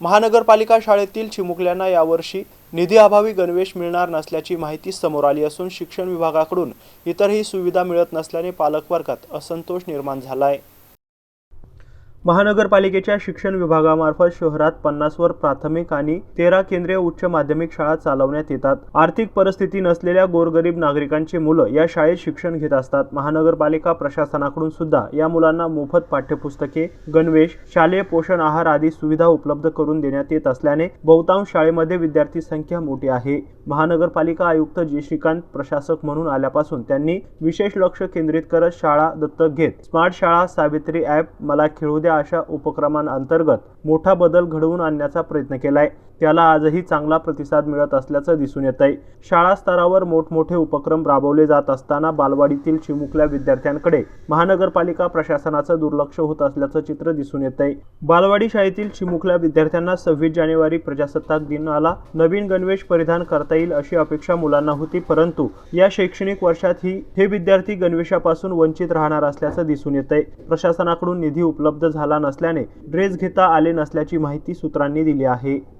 महानगरपालिका शाळेतील चिमुकल्यांना यावर्षी निधी अभावी गणवेश मिळणार नसल्याची माहिती समोर आली असून शिक्षण विभागाकडून इतरही सुविधा मिळत नसल्याने पालकवर्गात असंतोष निर्माण झाला आहे महानगरपालिकेच्या शिक्षण विभागामार्फत शहरात पन्नासवर प्राथमिक आणि तेरा केंद्रीय उच्च माध्यमिक शाळा चालवण्यात येतात. आर्थिक परिस्थिती नसलेल्या गोरगरीब नागरिकांची मुलं या शाळेत शिक्षण घेत असतात. महानगरपालिका प्रशासनाकडून सुद्धा या मुलांना मोफत पाठ्यपुस्तके गणवेश शालेय पोषण आहार आदी सुविधा उपलब्ध करून देण्यात येत असल्याने बहुतांश शाळेमध्ये विद्यार्थी संख्या मोठी आहे. महानगरपालिका आयुक्त जे श्रीकांत प्रशासक म्हणून आल्यापासून त्यांनी विशेष लक्ष केंद्रित करत शाळा दत्तक घेत स्मार्ट शाळा सावित्री ॲप मला खेळू द्या अशा उपक्रमांअंतर्गत मोठा बदल घडवून आणण्याचा प्रयत्न केलाय. त्याला आजही चांगला प्रतिसाद मिळत असल्याचं दिसून येत आहे शाळा स्तरावर मोठमोठे उपक्रम राबवले जात असताना बालवाडीतील चिमुकल्या विद्यार्थ्यांकडे महानगरपालिका प्रशासनाचं दुर्लक्ष होत असल्याचं चित्र दिसून येत आहे बालवाडी शाळेतील चिमुकल्या विद्यार्थ्यांना सव्वीस जानेवारी प्रजासत्ताक दिनाला नवीन गणवेश परिधान करता येईल अशी अपेक्षा मुलांना होती परंतु या शैक्षणिक वर्षात ही हे विद्यार्थी गणवेशापासून वंचित राहणार असल्याचं दिसून येत आहे प्रशासनाकडून निधी उपलब्ध झाला झाला नसल्याने ड्रेस घेता आले नसल्याची माहिती सूत्रांनी दिली आहे.